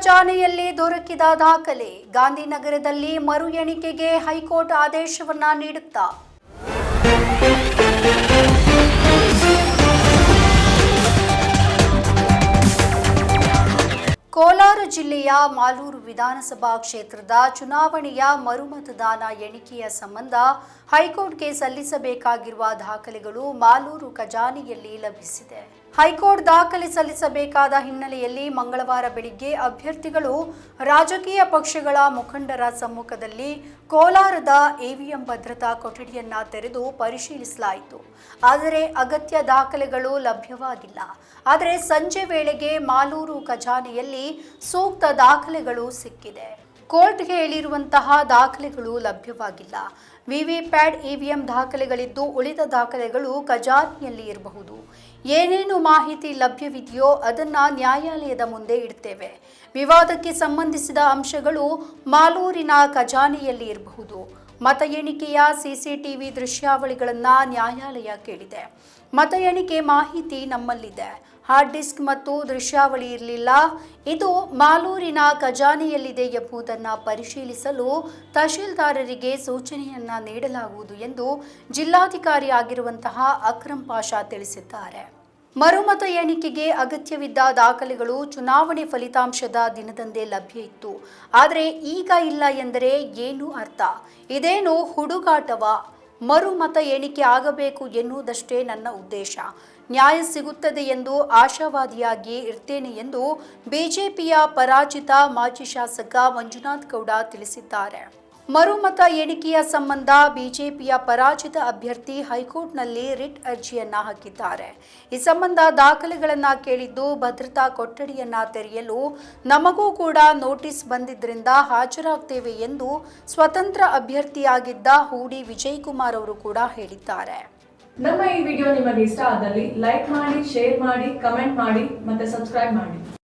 ಖಜಾನೆಯಲ್ಲಿ ದೊರಕಿದ ದಾಖಲೆ. ಗಾಂಧಿನಗರದಲ್ಲಿ ಮರು ಎಣಿಕೆಗೆ ಹೈಕೋರ್ಟ್ ಆದೇಶವನ್ನ ನೀಡುತ್ತಾ. ಕೋಲಾರ ಜಿಲ್ಲೆಯ ಮಾಲೂರು ವಿಧಾನಸಭಾ ಕ್ಷೇತ್ರದ ಚುನಾವಣೆಯ ಮರುಮತದಾನ ಎಣಿಕೆಯ ಸಂಬಂಧ ಹೈಕೋರ್ಟ್ಗೆ ಸಲ್ಲಿಸಬೇಕಾಗಿರುವ ದಾಖಲೆಗಳು ಮಾಲೂರು ಖಜಾನೆಯಲ್ಲಿ ಲಭಿಸಿದೆ. ಹೈಕೋರ್ಟ್ ದಾಖಲೆ ಸಲ್ಲಿಸಬೇಕಾದ ಹಿನ್ನೆಲೆಯಲ್ಲಿ ಮಂಗಳವಾರ ಬೆಳಿಗ್ಗೆ ಅಭ್ಯರ್ಥಿಗಳು ರಾಜಕೀಯ ಪಕ್ಷಗಳ ಮುಖಂಡರ ಸಮ್ಮುಖದಲ್ಲಿ ಕೋಲಾರದ ಎವಿಎಂ ಭದ್ರತಾ ಕೊಠಡಿಯನ್ನ ತೆರೆದು ಪರಿಶೀಲಿಸಲಾಯಿತು. ಆದರೆ ಅಗತ್ಯ ದಾಖಲೆಗಳು ಲಭ್ಯವಾಗಿಲ್ಲ. ಆದರೆ ಸಂಜೆ ವೇಳೆಗೆ ಮಾಲೂರು ಖಜಾನೆಯಲ್ಲಿ ಸೂಕ್ತ ದಾಖಲೆಗಳು ಸಿಕ್ಕಿದೆ. ಕೋರ್ಟ್ಗೆ ಹೇಳಿರುವಂತಹ ದಾಖಲೆಗಳು ಲಭ್ಯವಾಗಿಲ್ಲ. ವಿವಿ ಪ್ಯಾಡ್ ಇವಿಎಂ ದಾಖಲೆಗಳಿದ್ದು ಉಳಿದ ದಾಖಲೆಗಳು ಖಜಾನೆಯಲ್ಲಿ ಇರಬಹುದು. ಏನೇನು ಮಾಹಿತಿ ಲಭ್ಯವಿದೆಯೋ ಅದನ್ನ ನ್ಯಾಯಾಲಯದ ಮುಂದೆ ಇಡ್ತೇವೆ. ವಿವಾದಕ್ಕೆ ಸಂಬಂಧಿಸಿದ ಅಂಶಗಳು ಮಾಲೂರಿನ ಖಜಾನೆಯಲ್ಲಿ ಇರಬಹುದು. ಮತ ಎಣಿಕೆಯ ಸಿಸಿಟಿವಿ ದೃಶ್ಯಾವಳಿಗಳನ್ನು ನ್ಯಾಯಾಲಯ ಕೇಳಿದೆ. ಮತ ಎಣಿಕೆ ಮಾಹಿತಿ ನಮ್ಮಲ್ಲಿದೆ. ಹಾರ್ಡ್ ಡಿಸ್ಕ್ ಮತ್ತು ದೃಶ್ಯಾವಳಿ ಇರಲಿಲ್ಲ. ಇದು ಮಾಲೂರಿನ ಖಜಾನೆಯಲ್ಲಿದೆ ಎಂಬುದನ್ನು ಪರಿಶೀಲಿಸಲು ತಹಶೀಲ್ದಾರರಿಗೆ ಸೂಚನೆಯನ್ನ ನೀಡಲಾಗುವುದು ಎಂದು ಜಿಲ್ಲಾಧಿಕಾರಿ ಆಗಿರುವಂತಹ ಅಕ್ರಂ ಪಾಷಾ ತಿಳಿಸಿದ್ದಾರೆ. ಮರುಮತ ಎಣಿಕೆಗೆ ಅಗತ್ಯವಿದ್ದ ದಾಖಲೆಗಳು ಚುನಾವಣೆ ಫಲಿತಾಂಶದ ದಿನದಂದೇ ಲಭ್ಯ ಇತ್ತು. ಆದರೆ ಈಗ ಇಲ್ಲ ಎಂದರೆ ಏನು ಅರ್ಥ? ಇದೇನು ಹುಡುಗಾಟವ ಮರುಮತ ಎಣಿಕೆ ಆಗಬೇಕು ಎನ್ನುವುದಷ್ಟೇ ನನ್ನ ಉದ್ದೇಶ. ನ್ಯಾಯ ಸಿಗುತ್ತದೆ ಎಂದು ಆಶಾವಾದಿಯಾಗಿ ಇರ್ತೇನೆ ಎಂದು ಬಿಜೆಪಿಯ ಪರಾಜಿತ ಮಾಜಿ ಶಾಸಕ ಮಂಜುನಾಥ್ ಗೌಡ ತಿಳಿಸಿದ್ದಾರೆ. ಮರುಮತ ಎಣಿಕೆಯ ಸಂಬಂಧ ಬಿಜೆಪಿಯ ಪರಾಜಿತ ಅಭ್ಯರ್ಥಿ ಹೈಕೋರ್ಟ್ನಲ್ಲಿ ರಿಟ್ ಅರ್ಜಿಯನ್ನ ಹಾಕಿದ್ದಾರೆ. ಈ ಸಂಬಂಧ ದಾಖಲೆಗಳನ್ನ ಕೇಳಿದ್ದು ಭದ್ರತಾ ಕೊಠಡಿಯನ್ನ ತೆರೆಯಲು ನಮಗೂ ಕೂಡ ನೋಟಿಸ್ ಬಂದಿದ್ದರಿಂದ ಹಾಜರಾಗ್ತೇವೆ ಎಂದು ಸ್ವತಂತ್ರ ಅಭ್ಯರ್ಥಿಯಾಗಿದ್ದ ಹೂಡಿ ವಿಜಯ್ ಕುಮಾರ್ ಅವರು ಕೂಡ ಹೇಳಿದ್ದಾರೆ. ನಮ್ಮ ಈ ವಿಡಿಯೋ ನಿಮಗೆ ಇಷ್ಟ ಆದಲ್ಲಿ ಲೈಕ್ ಮಾಡಿ, ಶೇರ್ ಮಾಡಿ, ಕಮೆಂಟ್ ಮಾಡಿ ಮತ್ತೆ ಸಬ್ಸ್ಕ್ರೈಬ್ ಮಾಡಿ.